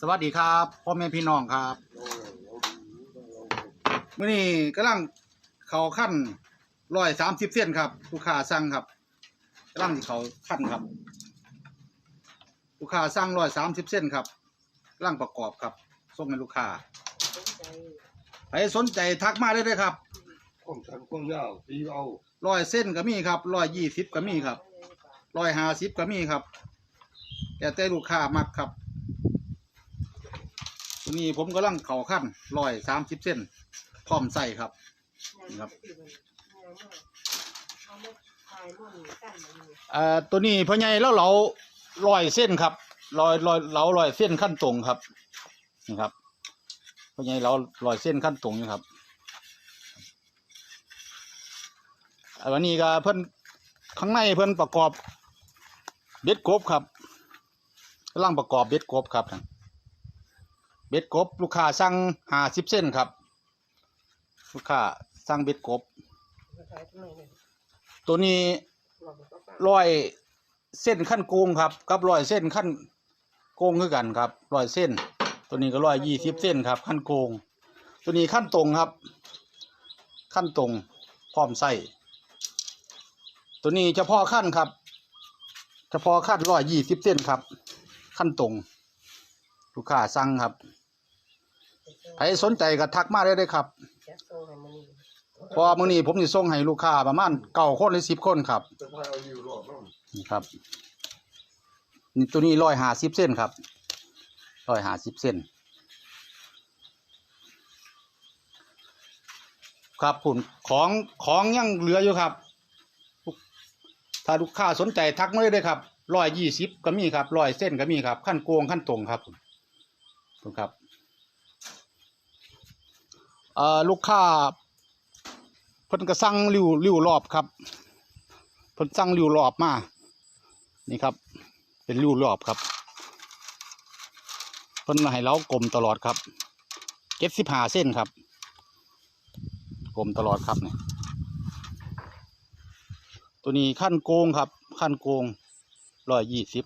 สวัสดีครับพ่อแม่พี่น้องครับมื่อนี้กำลังเขาขั้นร้อยสามสิบเส้นครับลูกค้าสั่งครับกำลังสิเขาขั้นครับลูกค้าสั่งร้อยสามสิบเส้นครับกำลังประกอบครับส่งให้ลูกค้าใครสนใจทักมาได้เลยครับความชันความยาวตีเอาร้อยเส้นก็มีครับร้อยยี่สิบก็มีครับร้อยห้าสิบก็มีครับแต่แต่ลูกค้ามักครับ ตัวนี้ผมกำลังเข่าขั้นร้อยสามสิบเส้นพร้อมใส่ครับนี่ครับเอ่อตัวนี้พ่อใหญ่แล้วเราร้อยเส้นครับร้อยร้อยเราร้อยเส้นขั้นตรงครับนี่ครับพ่อใหญ่เราร้อยเส้นขั้นตรงนี่ครับอันนี้ก็เพิ่อนข้างในเพิ่อนประกอบเบ็ดกบครับกำลังประกอบเบ็ดกบครับ เบ็ดกบ ลูกค้าสั่งห้าสิบเส้นครับ ลูกค้าสั่งเบ็ดกบ ตัวนี้ร้อยเส้นขั้นโกงครับ กับร้อยเส้นขั้นโกงคือกันครับร้อยเส้น ตัวนี้ก็ร้อยยี่สิบเส้นครับ ขั้นโกง ตัวนี้ขั้นตรงครับ ขั้นตรงพร้อมใส่ตัวนี้เฉพาะขั้นครับเฉพาะขั้นร้อยยี่สิบเส้นครับ ขั้นตรงลูกค้าสั่งครับ ใครสนใจก็ทักมาได้เลยครับเพราะว่ามื้อนี้ผมจะส่งให้ลูกค้าประมาณเก้าคนหรือสิบคนครับจะพาเอาอยู่รอบน้ำนี่ครับนี่ตัวนี้ร้อยหาสิบเส้นครับร้อยหาสิบเส้น ครับผุนของของยังเหลืออยู่ครับ ถ้าลูกค้าสนใจทักมาได้เลยครับร้อยยี่สิบก็มีครับร้อยเส้นก็มีครับขั้นโกงขั้นตรงครับผมครับ เอ่อลูกค้าเพิ่นก็สั่งริ้วริ้วรอบครับเพิ่นสั่งริ้วรอบมานี่ครับ เป็นริ้วรอบครับเพิ่นให้เรากลมตลอดครับเก็บสิบห้าเส้นครับกลมตลอดครับเนี่ยตัวนี้ขั้นโกงครับ ขั้นโกงร้อยยี่สิบ